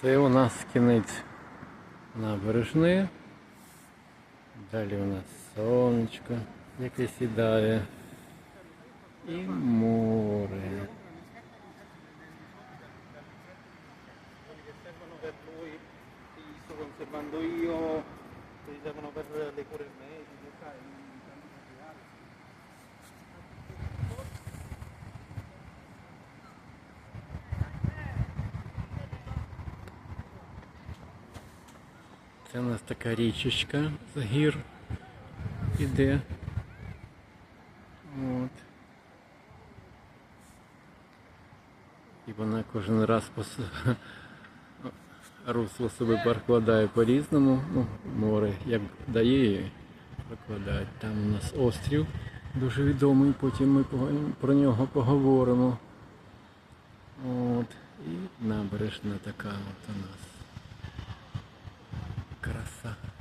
Це у нас кінець набережної. Далі у нас сонечко, яке сідає. І море. conservando io, Це у нас така річечка з гір іде. От. І вона кожен раз по русло себе перекладає по-різному. Ну, море як дає її прокладають. Там у нас острів дуже відомий, потім ми про нього поговоримо. От. І набережна така от у нас. Martha.